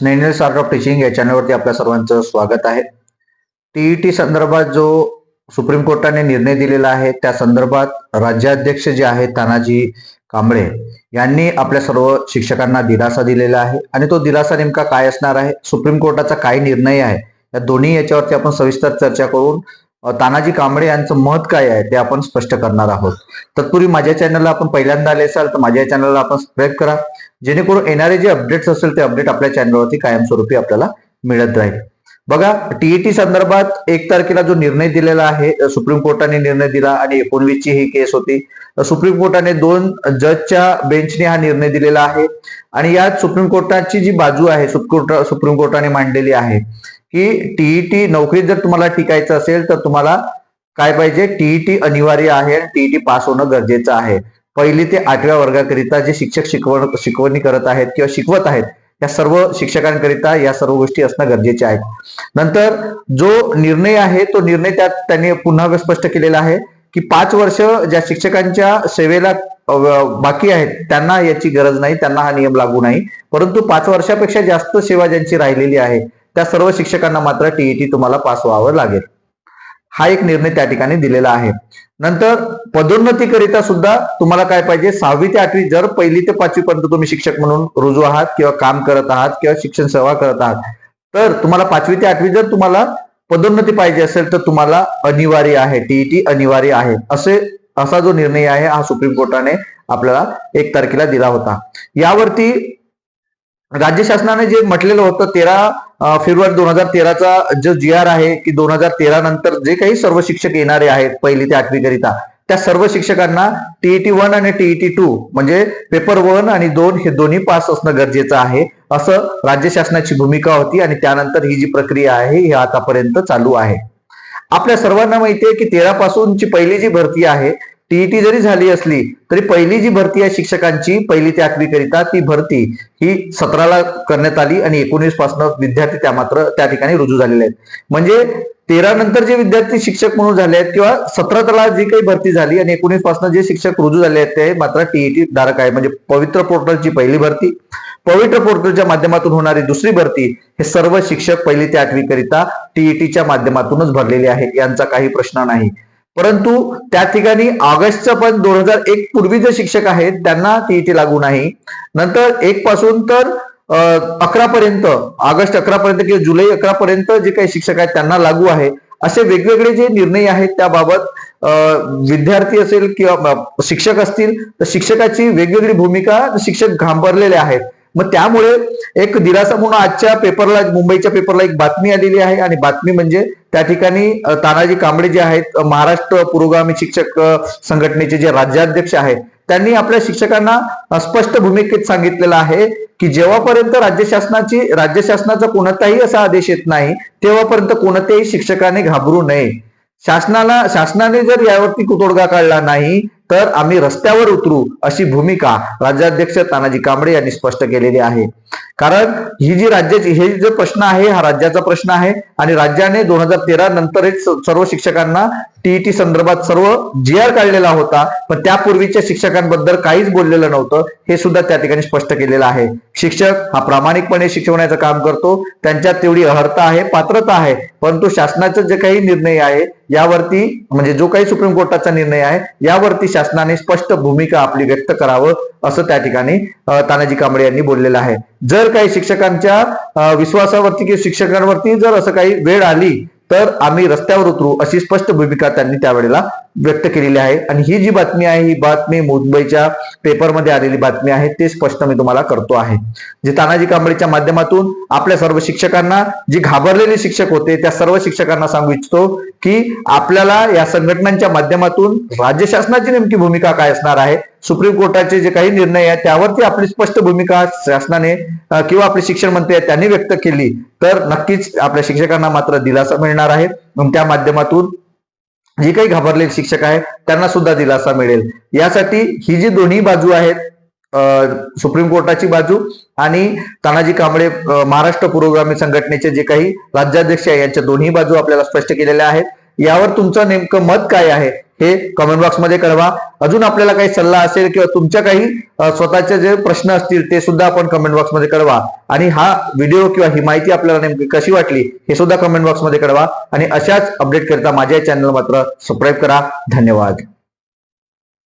Snehal art of teaching या चॅनलवरती आपल्या सर्वांचं स्वागत आहे. टीईटी संदर्भात जो सुप्रीम कोर्टाने निर्णय दिलेला आहे त्या संदर्भात राज्याध्यक्ष जे आहेत तानाजी कांबळे यांनी आपल्या सर्व शिक्षकांना दिलासा दिलेला आहे आणि तो दिलासा नेमका काय असणार आहे? सुप्रीम कोर्टाचा काय निर्णय आहे? या दोन्ही याच्यावरती आपण सविस्तर चर्चा करून तानाजी कांबळे यांचं मत काय आहे ते आपण स्पष्ट करणार आहोत. तत्पूर्वी माझ्या चॅनलला आपण पहिल्यांदा आले असाल तर माझ्या चॅनलला आपण सबस्क्राईब करा. जेणेकरून येणारे जे अपडेट्स असेल ते अपडेट आपल्या चॅनलवरती कायमस्वरूपी आपल्याला मिळत राहील. बघा टीईटी संदर्भात एक तारखेला जो निर्णय दिलेला आहे सुप्रीम कोर्टाने निर्णय दिला आणि एकोणवीस ची ही केस होती. सुप्रीम कोर्टाने दोन जजच्या बेंचने हा निर्णय दिलेला आहे. आणि यात सुप्रीम कोर्टाची जी बाजू आहे सुप्रीम कोर्टाने मांडलेली आहे की टीईटी नोकरीत जर तुम्हाला टिकायचं असेल तर तुम्हाला काय पाहिजे? टीईटी अनिवार्य आहे आणि टीईटी पास होणं गरजेचं आहे. पहिली ते आठव्या वर्गाकरिता जे शिक्षक शिकवण शिकवणी करत आहेत किंवा शिकवत आहेत या सर्व शिक्षकांकरिता या सर्व गोष्टी असणं गरजेचे आहेत नंतर जो निर्णय आहे तो निर्णय त्यात त्यांनी पुन्हा स्पष्ट केलेला आहे की पाच वर्ष ज्या शिक्षकांच्या सेवेला बाकी आहेत त्यांना याची गरज नाही त्यांना हा नियम लागू नाही. परंतु पाच वर्षापेक्षा जास्त सेवा ज्यांची राहिलेली आहे त्या सर्व शिक्षकांना मात्र टीईटी तुम्हाला पास व्हावं लागेल. हा एक निर्णय त्या ठिकाणी दिलेला आहे. नंतर पदोन्नतीकरिता सुद्धा तुम्हाला काय पाहिजे? सहावी ते आठवी जर पहिली ते पाचवी पर्यंत तुम्ही शिक्षक म्हणून रुजू आहात किंवा काम करत आहात किंवा शिक्षण सेवा करत आहात तर तुम्हाला पाचवी ते आठवी जर तुम्हाला पदोन्नती पाहिजे असेल तर तुम्हाला अनिवार्य आहे टीईटी अनिवार्य आहे. असे असा जो निर्णय आहे हा सुप्रीम कोर्टाने आपल्याला एक तारखेला दिला होता. यावरती राज्य शासनाने जे म्हटलेलं होतं तेरा फेब्रुवारी दोन हजार तेराचा जो जी आर आहे की दोन हजार तेरा नंतर जे काही सर्व शिक्षक येणारे आहेत पहिली ते आठवी करिता त्या सर्व शिक्षकांना टीईटी वन आणि टीईटी टू म्हणजे पेपर वन आणि दोन हे दोन्ही पास असणं गरजेचं आहे असं राज्य शासनाची भूमिका होती आणि त्यानंतर ही जी प्रक्रिया आहे ही आतापर्यंत चालू आहे. आपल्या सर्वांना माहिती आहे की तेरा पासूनची पहिली जी भरती आहे टीईटी जरी झाली असली तरी पहिली जी भरती आहे शिक्षकांची पहिली ते आठवी करिता ती भरती ही सतराला करण्यात आली आणि एकोणीसपासून विद्यार्थी त्या मात्र त्या ठिकाणी रुजू झालेले आहेत. म्हणजे तेरा नंतर जे विद्यार्थी शिक्षक म्हणून झाले आहेत किंवा सतराला जी काही भरती झाली आणि एकोणीसपासून जे शिक्षक रुजू झाले आहेत ते मात्र टीईटी धारक आहे. म्हणजे पवित्र पोर्टलची पहिली भरती. पवित्र पोर्टलच्या माध्यमातून होणारी दुसरी भरती हे सर्व शिक्षक पहिली ते आठवी करिता टीईटीच्या माध्यमातूनच भरलेले आहेत यांचा काही प्रश्न नाही. परंतु त्या ठिकाणी ऑगस्टचं पण दोन हजार एक पूर्वी जे शिक्षक आहेत त्यांना टीईटी लागू नाही. नंतर एक पासून तर अकरा पर्यंत ऑगस्ट अकरा पर्यंत किंवा जुलै अकरा पर्यंत जे काही शिक्षक आहेत त्यांना लागू आहे. असे वेगवेगळे जे निर्णय आहेत त्याबाबत विद्यार्थी असेल किंवा शिक्षक असतील तर शिक्षकाची वेगवेगळी भूमिका शिक्षक घाबरलेले आहेत. मग त्यामुळे एक दिलासा म्हणून आजच्या पेपरला मुंबईच्या पेपरला एक बातमी आलेली आहे. आणि बातमी म्हणजे त्या ठिकाणी तानाजी कांबळे जे आहेत महाराष्ट्र पुरोगामी शिक्षक संघटनेचे जे राज्याध्यक्ष आहेत त्यांनी आपल्या शिक्षकांना स्पष्ट भूमिकेत सांगितलेलं आहे की जेव्हापर्यंत राज्य शासनाची राज्य शासनाचा कोणताही असा आदेश येत नाही तेव्हापर्यंत कोणत्याही शिक्षकाने घाबरू नये. शासनाला शासनाने जर यावरती कुतोडगा काढला नाही तर आम्ही रस्त्यावर उतरू अशी भूमिका राज्याध्यक्ष तानाजी कांबळे यांनी स्पष्ट केलेली आहे. कारण ही जी राज्याची हे जो प्रश्न आहे हा राज्याचा प्रश्न आहे आणि राज्याने दोन हजार तेरा नंतरच सर्व शिक्षकांना टीईटी संदर्भात सर्व जी आर काढलेला होता पण त्यापूर्वीच्या शिक्षकांबद्दल काहीच बोललेलं नव्हतं. हे सुद्धा त्या ठिकाणी स्पष्ट केलेलं आहे. शिक्षक हा प्रामाणिकपणे शिकवण्याचं काम करतो. त्यांच्यात तेवढी अर्हता आहे पात्रता आहे. परंतु शासनाचा जे काही निर्णय आहे यावरती म्हणजे जो काही सुप्रीम कोर्टाचा निर्णय आहे यावरती शासनाने स्पष्ट भूमिका आपली व्यक्त करावं असं त्या ठिकाणी तानाजी कांबळे यांनी बोललेलं आहे. जर काही शिक्षकांच्या विश्वासावरती किंवा शिक्षकांवरती जर असं काही वेळ आली तर आम्ही रस्त्यावर उतरू अशी स्पष्ट भूमिका त्यांनी त्यावेळेला व्यक्त केलेली आहे. आणि ही जी बातमी आहे ही बातमी मुंबईच्या पेपरमध्ये आलेली बातमी आहे ते स्पष्ट मी तुम्हाला करतो आहे. जे तानाजी कांबळेच्या माध्यमातून आपल्या सर्व शिक्षकांना जे घाबरलेले शिक्षक होते त्या सर्व शिक्षकांना सांगू इच्छितो की आपल्याला या संघटनांच्या माध्यमातून राज्य शासनाची नेमकी भूमिका काय असणार आहे सुप्रीम कोर्टाचे जे काही निर्णय आहेत त्यावरती आपली स्पष्ट भूमिका शासनाने किंवा आपले शिक्षण मंत्री आहेत त्यांनी व्यक्त केली. तर नक्कीच आपल्या शिक्षकांना मात्र दिलासा मिळणार आहे. मग त्या माध्यमातून जे काही घाबरलेले शिक्षक आहेत त्यांना सुद्धा दिलासा मिळेल. यासाठी ही जी दोन्ही बाजू आहेत सुप्रीम कोर्टाची बाजू आणि तानाजी कांबळे महाराष्ट्र पुरोगामी संघटनेचे जे काही राज्याध्यक्ष आहे यांच्या दोन्ही बाजू आपल्याला स्पष्ट केलेल्या आहेत. यावर तुमचं नेमकं मत काय आहे हे कमेंट बॉक्समध्ये कळवा. अजून आपल्याला काही सल्ला असेल किंवा तुमच्या काही स्वतःचे जे प्रश्न असतील ते सुद्धा आपण कमेंट बॉक्समध्ये कळवा. आणि हा व्हिडिओ किंवा ही माहिती आपल्याला नेमकी कशी वाटली हे सुद्धा कमेंट बॉक्समध्ये कळवा. आणि अशाच अपडेट करता माझ्या चॅनल मात्र सबस्क्राईब करा. धन्यवाद.